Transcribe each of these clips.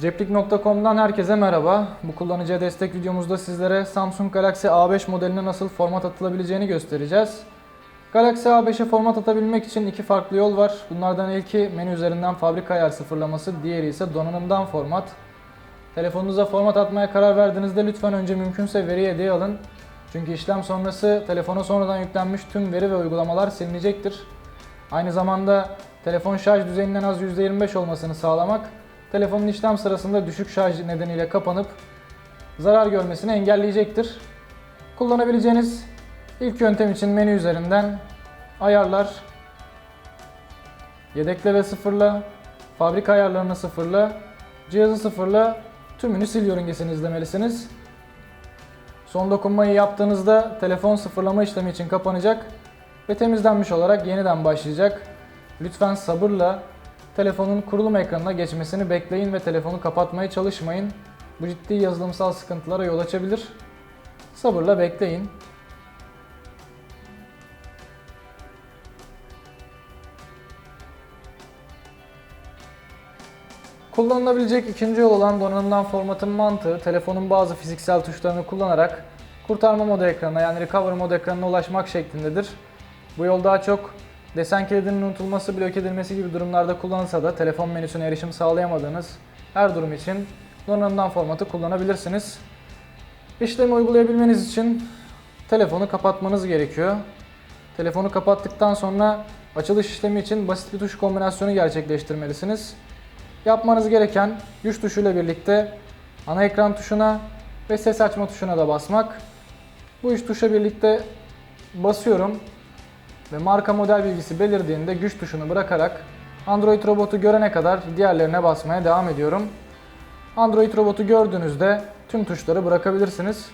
Ceplik.com'dan herkese merhaba. Bu kullanıcıya destek videomuzda sizlere Samsung Galaxy A5 modeline nasıl format atılabileceğini göstereceğiz. Galaxy A5'e format atabilmek için iki farklı yol var. Bunlardan ilki menü üzerinden fabrika ayar sıfırlaması, diğeri ise donanımdan format. Telefonunuza format atmaya karar verdiğinizde lütfen önce mümkünse veri hediye alın. Çünkü işlem sonrası telefona sonradan yüklenmiş tüm veri ve uygulamalar silinecektir. Aynı zamanda telefon şarj düzeyinin en az %25 olmasını sağlamak, telefonun işlem sırasında düşük şarj nedeniyle kapanıp zarar görmesini engelleyecektir. Kullanabileceğiniz ilk yöntem için menü üzerinden ayarlar, yedekle ve sıfırla, fabrika ayarlarını sıfırla, cihazı sıfırla, tümünü sil yörüngesini izlemelisiniz. Son dokunmayı yaptığınızda telefon sıfırlama işlemi için kapanacak ve temizlenmiş olarak yeniden başlayacak. Lütfen sabırla telefonun kurulum ekranına geçmesini bekleyin ve telefonu kapatmaya çalışmayın. Bu ciddi yazılımsal sıkıntılara yol açabilir. Sabırla bekleyin. Kullanılabilecek ikinci yol olan donanımdan formatın mantığı telefonun bazı fiziksel tuşlarını kullanarak kurtarma modu ekranına yani recover modu ekranına ulaşmak şeklindedir. Bu yol daha çok desen kilidinin unutulması, blok edilmesi gibi durumlarda kullanılsa da telefon menüsüne erişim sağlayamadığınız her durum için donanımdan formatı kullanabilirsiniz. İşlemi uygulayabilmeniz için telefonu kapatmanız gerekiyor. Telefonu kapattıktan sonra açılış işlemi için basit bir tuş kombinasyonu gerçekleştirmelisiniz. Yapmanız gereken güç tuşuyla birlikte ana ekran tuşuna ve ses açma tuşuna da basmak. Bu üç tuşa birlikte basıyorum ve marka model bilgisi belirdiğinde güç tuşunu bırakarak Android robotu görene kadar diğerlerine basmaya devam ediyorum. Android robotu gördüğünüzde tüm tuşları bırakabilirsiniz.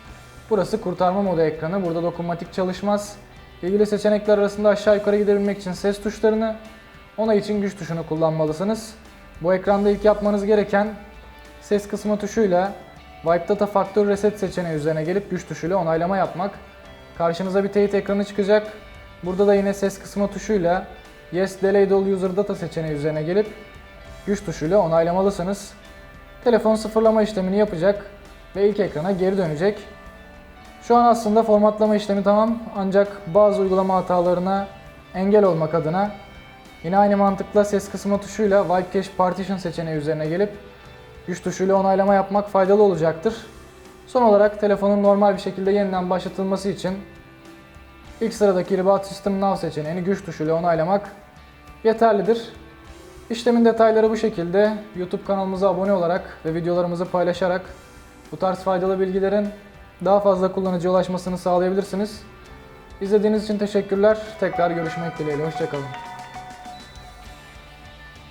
Burası kurtarma modu ekranı. Burada dokunmatik çalışmaz. İlgili seçenekler arasında aşağı yukarı gidebilmek için ses tuşlarını, onay için güç tuşunu kullanmalısınız. Bu ekranda ilk yapmanız gereken ses kısma tuşuyla Wipe Data Factory Reset seçeneği üzerine gelip güç tuşuyla onaylama yapmak. Karşınıza bir teyit ekranı çıkacak. Burada da yine ses kısma tuşuyla Yes Delayed All User Data seçeneği üzerine gelip güç tuşuyla onaylamalısınız. Telefon sıfırlama işlemini yapacak ve ilk ekrana geri dönecek. Şu an aslında formatlama işlemi tamam ancak bazı uygulama hatalarına engel olmak adına yine aynı mantıkla ses kısma tuşuyla Wipe Cache Partition seçeneği üzerine gelip güç tuşuyla onaylama yapmak faydalı olacaktır. Son olarak telefonun normal bir şekilde yeniden başlatılması için ilk sıradaki Reboot System Now seçeneğini güç tuşuyla onaylamak yeterlidir. İşlemin detayları bu şekilde. YouTube kanalımıza abone olarak ve videolarımızı paylaşarak bu tarz faydalı bilgilerin daha fazla kullanıcıya ulaşmasını sağlayabilirsiniz. İzlediğiniz için teşekkürler. Tekrar görüşmek dileğiyle. Hoşçakalın.